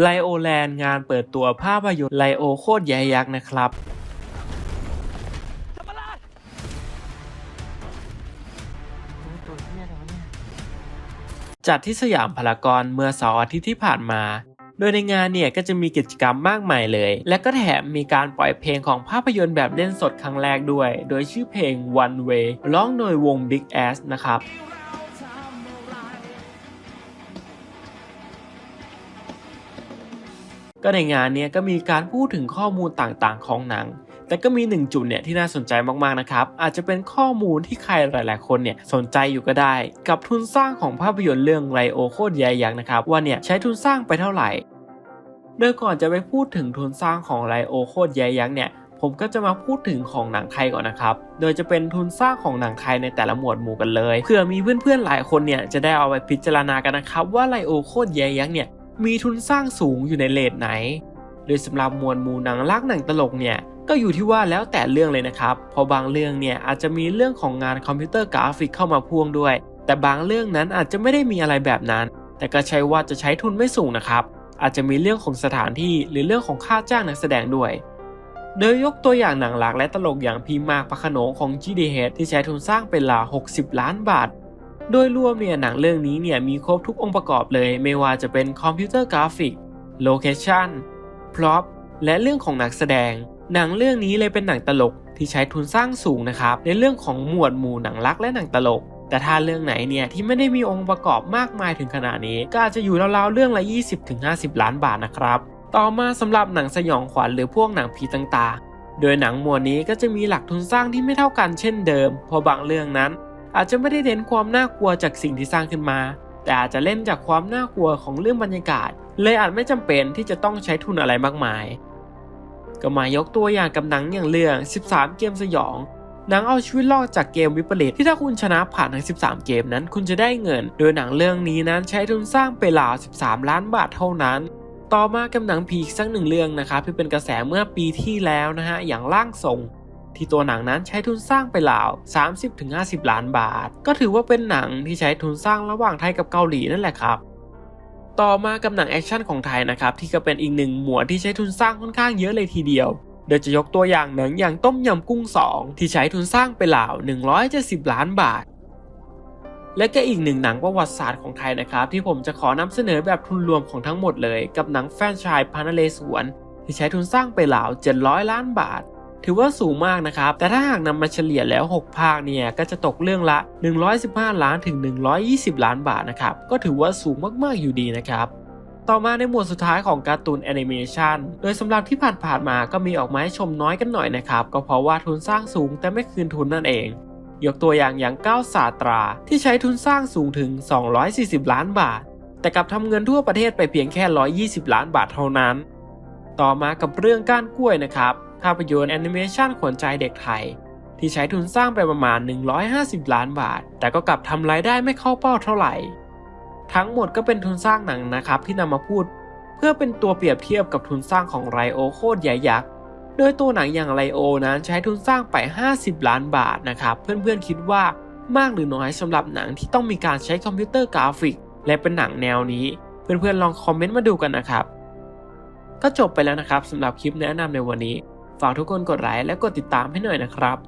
ไลโอแลนด์ งานเปิดตัวภาพยนตร์ไลโอโคตรใหญ่ยักษ์นะครับจัดที่สยามพารากอนเมื่อเสาร์อาทิตย์ที่ผ่านมา โดยในงานเนี่ยก็จะมีกิจกรรมมากมายเลย และก็แถมมีการปล่อยเพลงของภาพยนตร์แบบเล่นสดครั้งแรกด้วย โดยชื่อเพลง One Way ร้องโดยวง Big Ass นะครับ ก็ในงานเนี้ยก็มีการพูดถึงข้อมูลต่างๆ ของหนัง แต่ก็มีหนึ่งจุดเนี่ยที่น่าสนใจมากๆนะครับ อาจจะเป็นข้อมูลที่ใครหลายๆ คนเนี่ยสนใจอยู่ก็ได้ กับทุนสร้างของภาพยนตร์เรื่องไรโอโคตรใหญ่ยักษ์นะครับว่าเนี่ยใช้ทุนสร้างไปเท่าไหร่ โดยก่อนจะไปพูดถึงทุนสร้างของไรโอโคตรใหญ่ยักษ์เนี่ยผมก็จะมาพูดถึงของหนังไทยก่อนนะครับ โดยจะเป็นทุนสร้างของหนังไทยในแต่ละหมวดหมู่กันเลย เพื่อมีเพื่อนๆหลายคนเนี่ยจะได้เอาไปพิจารณากันนะครับว่าไรโอโคตรใหญ่ยักษ์เนี่ย มีทุนสร้างสูงอยู่ในเลทไหน โดยสำหรับมวลมูหนังรักหนังตลกเนี่ยก็อยู่ที่ว่าแล้วแต่เรื่องเลยนะครับเพราะบางเรื่องเนี่ยอาจจะมีเรื่องของงานคอมพิวเตอร์กราฟิกเข้ามาพ่วงด้วย แต่บางเรื่องนั้นอาจจะไม่ได้มีอะไรแบบนั้น แต่ก็ใช้ว่าจะใช้ทุนไม่สูงนะครับ อาจจะมีเรื่องของสถานที่หรือเรื่องของค่าจ้างนักแสดงด้วย โดยยกตัวอย่างหนังรักและตลกอย่างพีมากพระโขนงของ GDH ที่ใช้ทุนสร้างเป็นรา60 ล้านบาท โดยรวมเนี่ยหนังเรื่องนี้เนี่ยมีครบทุกองค์ประกอบเลยไม่ว่าจะเป็นคอมพิวเตอร์กราฟิกโลเคชั่นพร็อพและเรื่องของนักแสดง หนังเรื่องนี้เลยเป็นหนังตลกที่ใช้ทุนสร้างสูงนะครับในเรื่องของหมวดหมู่หนังรักและหนังตลก แต่ถ้าเรื่องไหนเนี่ยที่ไม่ได้มีองค์ประกอบมากมายถึงขนาดนี้ ก็อาจจะอยู่ราวๆเรื่องละ 20-50 ล้านบาทนะครับต่อมาสำหรับหนังสยองขวัญหรือพวกหนังผีต่างๆ โดยหนังหมวดนี้ก็จะมีหลักทุนสร้างที่ไม่เท่ากันเช่นเดิมเพราะบางเรื่องนั้น อาจจะไม่ได้เน้นความน่ากลัวจากสิ่งที่สร้างขึ้นมา แต่อาจจะเล่นจากความน่ากลัวของเรื่องบรรยากาศ เลยอาจไม่จำเป็นที่จะต้องใช้ทุนอะไรมากมาย ก็มายกตัวอย่างกับหนังอย่างเรื่อง 13 เกมสยอง หนังเอาชีวิตรอดจากเกมวิปริตที่ถ้าคุณชนะผ่านทั้ง 13 เกมนั้น คุณจะได้เงิน โดยหนังเรื่องนี้นั้นใช้ทุนสร้างไปราว 13 ล้านบาทเท่านั้นต่อมากับหนังผีอีกสักหนึ่งเรื่องนะครับที่เป็นกระแสเมื่อปีที่แล้วนะฮะอย่างร่างทรง ที่ตัวหนังนั้นใช้ทุนสร้างไปราว 30-50 ล้านบาท ก็ถือว่าเป็นหนังที่ใช้ทุนสร้างระหว่างไทยกับเกาหลีนั่นแหละครับต่อมากับหนังแอคชั่นของไทยนะครับที่ก็เป็นอีกหนึ่งหมวดที่ใช้ทุนสร้างค่อนข้างเยอะเลยทีเดียวโดยจะยกตัวอย่างหนังอย่างต้มยำกุ้ง 2 ที่ใช้ทุนสร้างไปราว170 ล้านบาท และก็อีกหนึ่งหนังประวัติศาสตร์ของไทยนะครับ ที่ผมจะขอนำเสนอแบบทุนรวมของทั้งหมดเลย กับหนังแฟนชายพานเลสวน ที่ใช้ทุนสร้างไปราว700 ล้านบาท ถือว่าสูงมากนะครับ แต่ถ้าหากนำมาเฉลี่ยแล้ว 6 ภาคเนี่ย ก็จะตกเรื่องละ 115 ล้านถึง 120 ล้านบาทนะครับ ก็ถือว่าสูงมาก ๆ อยู่ดีนะครับ ต่อมาในหมวดสุดท้ายของการ์ตูนแอนิเมชันโดยสำหรับที่ผ่านๆมาก็มีออกมาให้ชมน้อยกันหน่อยนะครับ ก็เพราะว่าทุนสร้างสูงแต่ไม่คืนทุนนั่นเอง ยกตัวอย่างอย่างก้าวสาตรา ที่ใช้ทุนสร้างสูงถึง 240 ล้านบาท แต่กลับทำเงินทั่วประเทศไปเพียงแค่ 120 ล้านบาทเท่านั้น ต่อมากับเรื่องก้านกล้วยนะครับ ภาพยนตร์แอนิเมชันขวัญใจเด็กไทย ที่ใช้ทุนสร้างไปประมาณ 150 ล้านบาท แต่ก็กลับทำรายได้ไม่เข้าเป้าเท่าไหร่ ทั้งหมดก็เป็นทุนสร้างหนังนะครับที่นำมาพูด เพื่อเป็นตัวเปรียบเทียบกับทุนสร้างของไรโอโคตรใหญ่ยักษ์โดยตัวหนังอย่างไรโอนั้นใช้ทุนสร้างไป 50 ล้านบาทนะครับ เพื่อนๆคิดว่ามากหรือน้อยสำหรับหนังที่ต้องมีการใช้คอมพิวเตอร์กราฟิก และเป็นหนังแนวนี้ เพื่อนๆลองคอมเมนต์มาดูกันนะครับ ก็จบไปแล้วนะครับสำหรับคลิปแนะนำในวันนี้ ฝากทุกคนกดไลค์และกดติดตามให้หน่อยนะครับ